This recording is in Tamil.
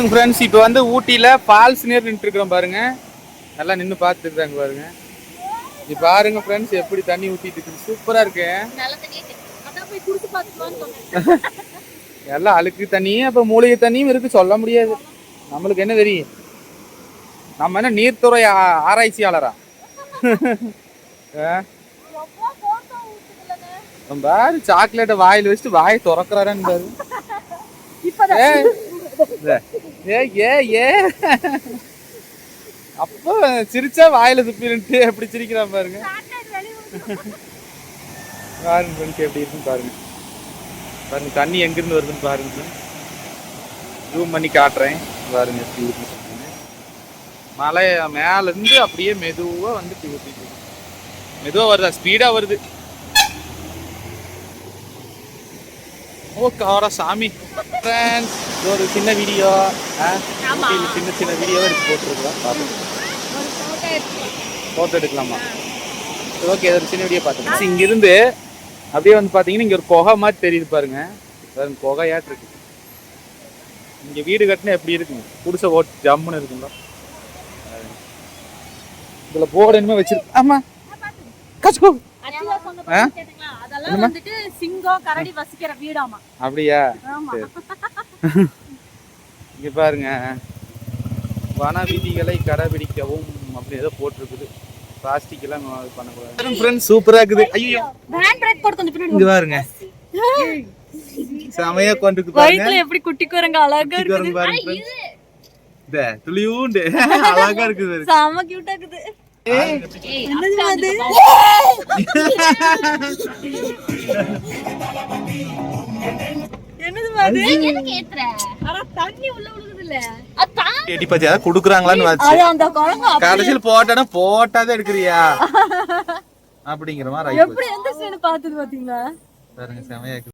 ஃப்ரெண்ட்ஸ் இப்போ வந்து ஊட்டியில் ஃபால்ஸ் நேர் நின்று இருக்கிறோம் பாருங்க. நல்லா நின்று பார்த்துருக்காங்க பாருங்க. இது பாருங்க ஃப்ரெண்ட்ஸ் எப்படி தண்ணி ஊற்றிட்டு இருக்குது. சூப்பராக இருக்கு. எல்லாம் அழுக்கு தண்ணியும் அப்போ மூலிகை தண்ணியும் இருக்கு. சொல்ல முடியாது. நம்மளுக்கு என்ன தெரியும்? நம்ம என்ன நீர்த்துறை ஆராய்ச்சியாளரா? பாரு சாக்லேட்டை வாயில் வச்சுட்டு வாயை திறக்கிறாரான்னு பாரு. ஏ ஏ ஏ அப்போ சிரிச்சா வாயில துப்பிட்டு எப்படி சிரிக்கிறா பாருங்க. பாருங்க ஃப்ரெண்ட்ஸ் எப்படி இருக்குன்னு பாருங்க. பாருங்க தண்ணி எங்கிருந்து வருதுன்னு பாருங்க. ஜூம் பண்ணி காட்டுறேன். பாருங்க எப்படி இருக்குன்னு மலை மேலேருந்து அப்படியே மெதுவாக வந்து இப்படி மெதுவாக வருதா? ஸ்பீடாக வருது. ஓ காரா சாமி. ஃப்ரெண்ட்ஸ் ஒரு சின்ன வீடியோ. சின்ன சின்ன வீடியோ எடுத்து போட்டுருக்கலாம். ஃபோட்டோ எடுக்கலாமா? ஓகே ஒரு சின்ன வீடியோ பார்த்துக்கலாம் இங்கிருந்து அப்படியே வந்து பார்த்தீங்கன்னா இங்கே ஒரு குகை மாதிரி தெரியுது பாருங்க. பாருங்க குகையாட்டு இருக்கு. இங்கே வீடு கட்டினா எப்படி இருக்குங்க? குடிசை ஓட்டு ஜம்முன்னு இருக்குங்களா இதில் போர்டு என்னமோ வச்சிருக்கு ஆமா. கச்சுக்கோ ஆ? அதெல்லாம் வந்துட்டு சிங்கம் கரடி வசிக்கிற வீடாமா அப்படியா? இங்க பாருங்க. வன விதிகளை கடைபிடிக்கவும் அப்படி ஏதோ போட்டிருக்குது. பிளாஸ்டிக் எல்லாம் பண்ணக்கூடாது. ஃப்ரெண்ட்ஸ் சூப்பரா இருக்குது. ஐயோ ஹேண்ட் பிரேக் போட்டு கொஞ்சம் பின்னாடி இங்க பாருங்க. செமையா கொண்டு பாருங்க. வயித்துல எப்படி குட்டி குரங்க அழகா குரங்கு பாருங்க. இந்த துளியூண்டு. அழகா இருக்குது. செம கியூட்டா இருக்குது. கடைசியில் போட்டானா போட்டாதான் எடுக்கிறியா? அப்படிங்கிற மாதிரி பாத்தீங்களா? பாருங்க செமையா